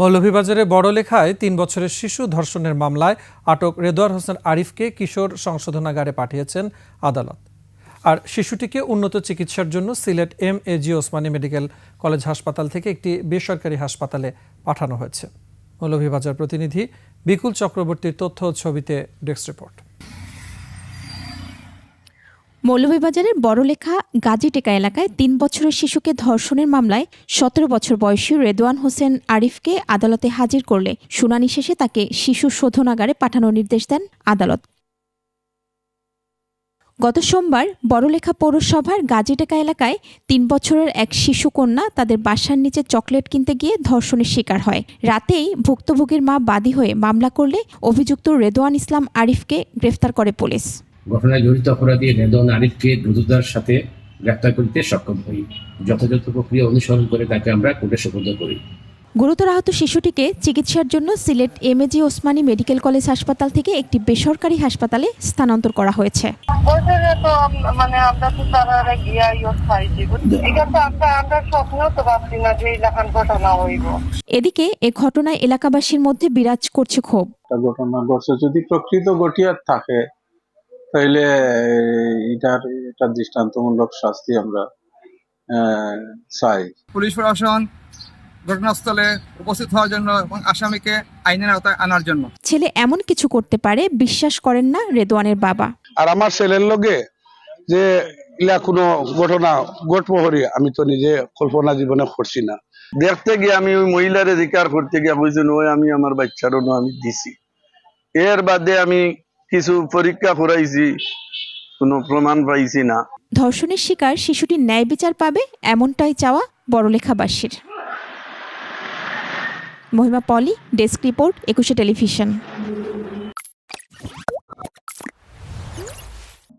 মৌলভীবাজারে বড়লেখায় তিন বছরের শিশু ধর্ষণের মামলায় আটক রেদোয়ার হোসেন আরিফকে কিশোর সংশোধনাগারে পাঠিয়েছেন আদালত। আর শিশুটিকে উন্নত চিকিৎসার জন্য Sylhet M A G Osmani medical college হাসপাতাল থেকে একটি বেসরকারি হাসপাতালে পাঠানো হয়েছে। মৌলভীবাজার প্রতিনিধি বিকুল চক্রবর্তীর তথ্য ছবিতে ডেস্ক রিপোর্ট। মৌলভীবাজারের বড়লেখা গাজীটেকা এলাকায় তিন বছরের শিশুকে ধর্ষণের মামলায় সতেরো বছর বয়সী রেদওয়ান হোসেন আরিফকে আদালতে হাজির করলে শুনানি শেষে তাকে শিশু শোধনাগারে পাঠানোর নির্দেশ দেন আদালত। গত সোমবার বড়লেখা পৌরসভার গাজীটেকা এলাকায় তিন বছরের এক শিশু কন্যা তাদের বাসার নিচে চকলেট কিনতে গিয়ে ধর্ষণের শিকার হয়। রাতেই ভুক্তভোগীর মা বাদী হয়ে মামলা করলে অভিযুক্ত রেদওয়ান ইসলাম আরিফকে গ্রেফতার করে পুলিশ। ঘটনায় জড়িত অপরাধী রেদন আরিফকে দ্রুততার সাথে গ্রেপ্তার করতে সক্ষম হই। যথাযথ প্রক্রিয়া অনুসরণ করে তাকে আমরা কোর্টে সুপর্দ করি। গুরুতর আহত শিশুটিকে চিকিৎসার জন্য Sylhet MAG Osmani medical college হাসপাতাল থেকে একটি বেসরকারি হাসপাতালে স্থানান্তর করা হয়েছে। মানে এদিকে এ ঘটনায় এলাকাবাসীর মধ্যে বিরাজ করছে ক্ষোভ। ঘটনা যদি প্রকৃত ঘটিয়ার থাকে তাইলে এটার এটা দৃষ্টান্তমূলক শাস্তি আমরা আহ, চাই। পুলিশ প্রশাসন ঘটনাস্থলে উপস্থিত হওয়ার জন্য এবং আসামিকে আইনের আওতায় আনার জন্য। ছেলে এমন কিছু করতে পারে বিশ্বাস করেন না রেদওয়ানের বাবা। আর আমার ছেলের লগে যে ইলা কোনো ঘটনা ঘটবহরি আমি তো নিজে কল্পনা জীবনে করছি না। দেখতে গিয়ে আমি ওই মহিলার অধিকার করতে গিয়ে বুঝছেন ওই আমি আমার বাচ্চারও আমি দিছি। এর বাদে আমি কিছু পরীক্ষা করাইছি, কোনো প্রমাণ পাইছি না। ধর্ষণের শিকার শিশুটি ন্যায় বিচার পাবে এমনটাই চাওয়া বড়লেখাবাসীর। Mahima Poli, desk report, Ekushey television.